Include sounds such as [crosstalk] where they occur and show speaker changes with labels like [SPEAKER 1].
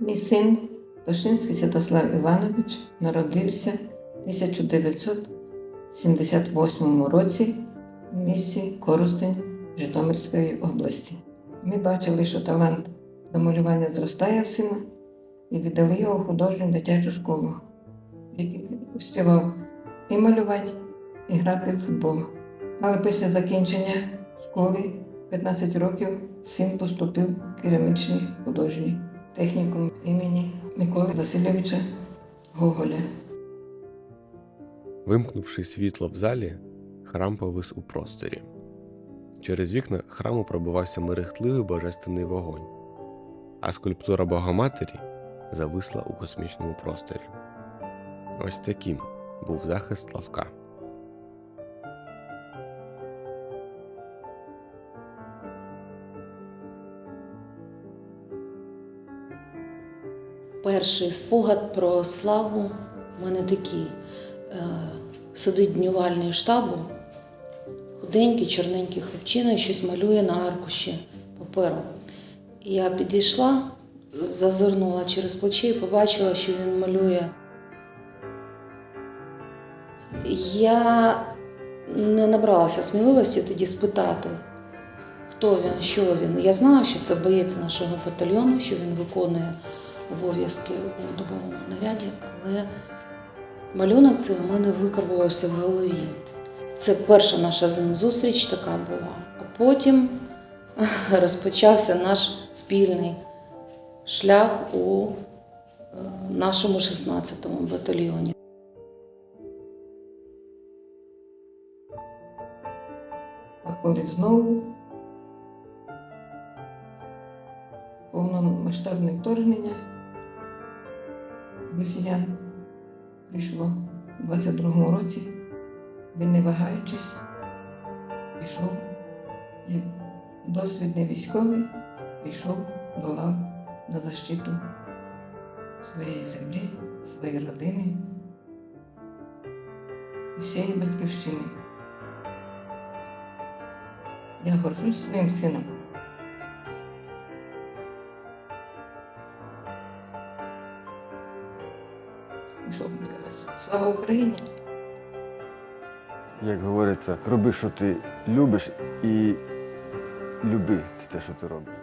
[SPEAKER 1] Мій син Пашинський Святослав Іванович народився в 1978 році в місті Коростень Житомирської області. Ми бачили, що талант до малювання зростає в сина і віддали його в художню дитячу школу, в якій успівав і малювати, і грати в футбол. Але після закінчення школи 15 років син поступив в керамічний художній технікум імені Миколи Васильовича Гоголя.
[SPEAKER 2] Вимкнувши світло в залі, храм повис у просторі. Через вікна храму пробивався мерехтливий божественний вогонь, а скульптура Богоматері зависла у космічному просторі. Ось таким був захист Славка.
[SPEAKER 3] Перший спогад про славу в мене такий. Е, Сидить днювальний штабу, худенький, чорненький хлопчина і щось малює на аркуші паперу. Я підійшла, зазирнула через плече і побачила, що він малює. Я не набралася сміливості тоді спитати, хто він, що він. Я знала, що це боєць нашого батальйону, що він виконує обов'язки у добовому наряді, але малюнок цей у мене викарбувався в голові. Це перша наша з ним зустріч така була. А потім [laughs] розпочався наш спільний шлях у е, нашому 16-му батальйоні.
[SPEAKER 1] А коли знову повномасштабне вторгнення росіян прийшло у 22-му році, він не вагаючись, пішов як досвідний військовий, пішов до лав на защиту своєї землі, своєї родини і всієї батьківщини. Я горжусь своїм сином. Що вам казати? Слава Україні!
[SPEAKER 4] Як говориться, роби, що ти любиш, і люби це те, що ти робиш.